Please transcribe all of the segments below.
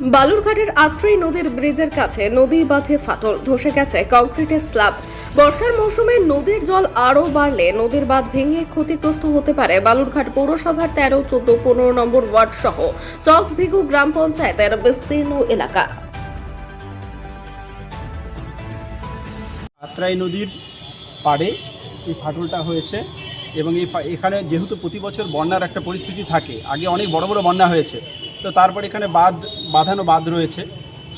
বালুরঘাটের আত্রেই নদীর ব্রিজের কাছে নদী বাঁধে ফাটল, ধসে গেছে কংক্রিটের স্ল্যাব। বর্ষার মৌসুমে নদীর জল আরও বাড়লে নদীর বাঁধ ভেঙে ক্ষতিগ্রস্ত হতে পারে বালুরঘাট পৌরসভার তেরো, চোদ্দ, পনেরো নম্বর ওয়ার্ড সহ চকভিগু গ্রাম পঞ্চায়েতের বিস্তীর্ণ এলাকা। আত্রাই নদীর পাড়ে এই ফাটলটা হয়েছে এবং এই এখানে যেহেতু প্রতি বছর বন্যার একটা পরিস্থিতি থাকে, আগে অনেক বড় বড় বন্যা হয়েছে। তো তারপর এখানে বাঁধ, বাঁধানো বাঁধ রয়েছে।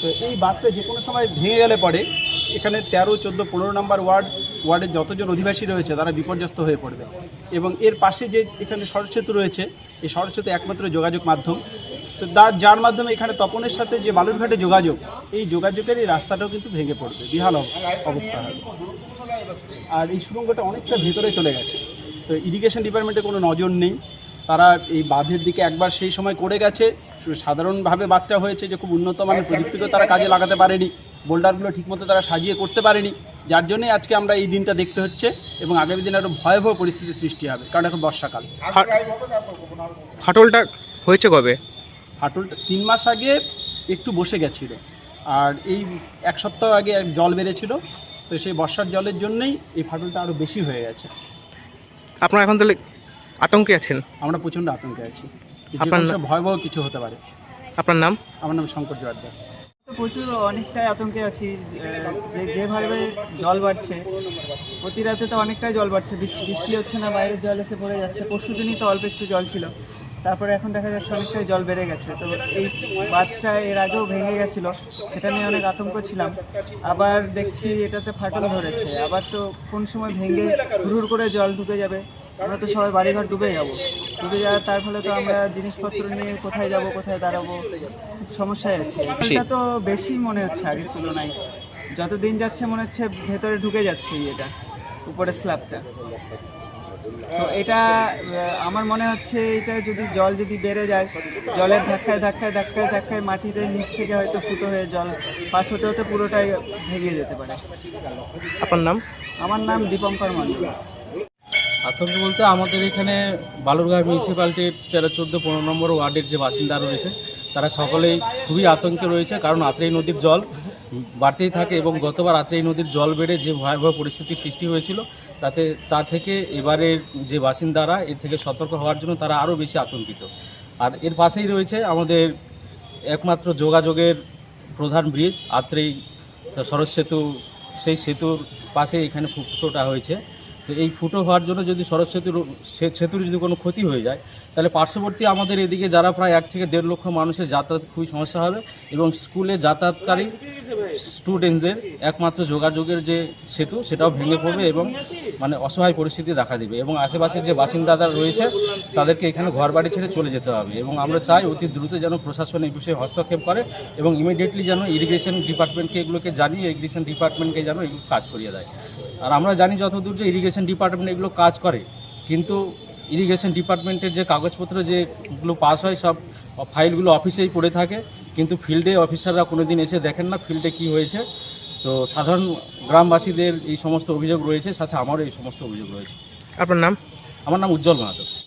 তো এই বাঁধটা যে কোনো সময় ভেঙে গেলে পরে এখানে তেরো, চোদ্দ, পনেরো নম্বর ওয়ার্ড, ওয়ার্ডের যতজন অধিবাসী রয়েছে তারা বিপর্যস্ত হয়ে পড়বে। এবং এর পাশে যে এখানে সরস্বতী রয়েছে, এই সরস্বতী একমাত্র যোগাযোগ মাধ্যম। তো যার মাধ্যমে এখানে তপনের সাথে যে বালুরঘাটে যোগাযোগ, এই যোগাযোগের এই রাস্তাটাও কিন্তু ভেঙে পড়বে। বিহাল অবস্থা। হবে আর এই সুড়ঙ্গটা অনেকটা ভেতরে চলে গেছে। তো ইরিগেশন ডিপার্টমেন্টে কোনো নজর নেই। তারা এই বাঁধের দিকে একবার সেই সময় করে গেছে। সাধারণভাবে বাঁধটা হয়েছে যে খুব উন্নত মানের প্রযুক্তিকেও তারা কাজে লাগাতে পারেনি। বোল্ডারগুলো ঠিকমতো তারা সাজিয়ে করতে পারেনি। যার জন্যই আজকে আমরা এই দিনটা দেখতে হচ্ছে এবং আগামী দিনে আরও ভয়াবহ পরিস্থিতির সৃষ্টি হবে কারণ এখন বর্ষাকাল। ফাটলটা হয়েছে কবে? ফাটলটা তিন মাস আগে একটু বসে গেছিল। আর এই এক সপ্তাহ আগে এক জল বেড়েছিল তো সেই বর্ষার জলের জন্যই এই ফাটলটা আরও বেশি হয়ে গেছে। আপনার এখন তাহলে আতঙ্কে আছেন? আমরা প্রচণ্ড আতঙ্কে আছি। আপনার না- ভয়াবহ কিছু হতে পারে। আপনার নাম? আমার নাম শঙ্কর জোয়ারদার তো প্রচুর অনেকটাই আতঙ্কে আছি। আহ, যে যেভাবে জল বাড়ছে প্রতি রাতে তো অনেকটাই জল বাড়ছে। বৃষ্টি বৃষ্টি হচ্ছে না বাইরের জল এসে পড়ে যাচ্ছে। পরশু দিনই তো অল্প একটু জল ছিল। তারপরে এখন দেখা যাচ্ছে অনেকটাই জল বেড়ে গেছে। তো এই বাঁধটা এর আগেও ভেঙে গেছিল। সেটা নিয়ে অনেক আতঙ্ক ছিলাম। আবার দেখছি এটাতে ফাটল ধরেছে। আবার তো কোন সময় ভেঙে হুড় করে জল ঢুকে যাবে। আমরা তো সবাই বাড়িঘর ডুবে যাব। ডুবে যাওয়ার তার ফলে তো আমরা জিনিসপত্র নিয়ে কোথায় যাব কোথায় দাঁড়াবো সমস্যায় আছি। এটা তো বেশি মনে হচ্ছে আগের তুলনায়। যত দিন যাচ্ছে মনে হচ্ছে ভেতরে ঢুকে যাচ্ছে এটা উপরে স্ল্যাবটা। তো এটা আমার মনে হচ্ছে এটা যদি জল যদি বেড়ে যায় জলের ধাক্কায় ধাক্কায় ধাক্কায় ধাক্কায় মাটিতে নিচ থেকে হয়তো ফুটো হয়ে জল পাস হতে হতে পুরোটাই ভেঙে যেতে পারে। আপনার নাম? আমার নাম দীপঙ্কর মণ্ডল। আতঙ্ক বলতে আমাদের এখানে বালুরঘাট মিউনিসিপ্যালিটির তেরো, চোদ্দ, পনেরো নম্বর ওয়ার্ডের যে বাসিন্দা রয়েছে, তারা সকলেই খুবই আতঙ্কে রয়েছে, কারণ আত্রেই নদীর জল বাড়তেই থাকে এবং গতবার আত্রেই নদীর জল বেড়ে যে ভয়াবহ পরিস্থিতির সৃষ্টি হয়েছিল, তাতে, তা থেকে এবারের যে বাসিন্দারা, এর থেকে সতর্ক হওয়ার জন্য তারা আরও বেশি আতঙ্কিত। আর এর পাশেই রয়েছে আমাদের একমাত্র যোগাযোগের প্রধান ব্রিজ আত্রেই সরস সেতু, সেই সেতুর পাশে এখানে ফুটোটা হয়েছে। তো এই ফুটো হওয়ার জন্য যদি সরস সেতুর সেতুর যদি কোনো ক্ষতি হয়ে যায়, তাহলে পার্শ্ববর্তী আমাদের এদিকে যারা প্রায় এক থেকে দেড় লক্ষ মানুষের যাতায়াত খুবই সমস্যা হবে এবং স্কুলে যাতায়াতকারী স্টুডেন্টদের একমাত্র যোগাযোগের যে সেতু, সেটাও ভেঙে পড়বে এবং মানে অসহায় পরিস্থিতি দেখা দিবে। এবং আশেপাশের যে বাসিন্দারা রয়েছে, তাদেরকে এখানে ঘর বাড়ি ছেড়ে চলে যেতে হবে। এবং আমরা চাই অতি দ্রুত যেন প্রশাসন এই বিষয়ে হস্তক্ষেপ করে এবং ইমিডিয়েটলি যেন ইরিগেশন ডিপার্টমেন্টকে এগুলোকে জানিয়ে ইরিগেশন ডিপার্টমেন্টকে যেন এগুলো কাজ করিয়ে দেয়। আর আমরা জানি যতদূর যে ইরিগেশন ডিপার্টমেন্ট এগুলো কাজ করে, কিন্তু ইরিগেশন ডিপার্টমেন্টের যে কাগজপত্র যেগুলো পাস হয়, সব ফাইলগুলো অফিসেই পড়ে থাকে। কিন্তু ফিল্ডে অফিসাররা কোনো দিন এসে দেখেন না ফিল্ডে কি হয়েছে। তো সাধারণ গ্রামবাসীদের এই সমস্ত অভিযোগ রয়েছে সাথে আমারও এই সমস্ত অভিযোগ রয়েছে। আপনার নাম? আমার নাম উজ্জ্বল মাহাতো।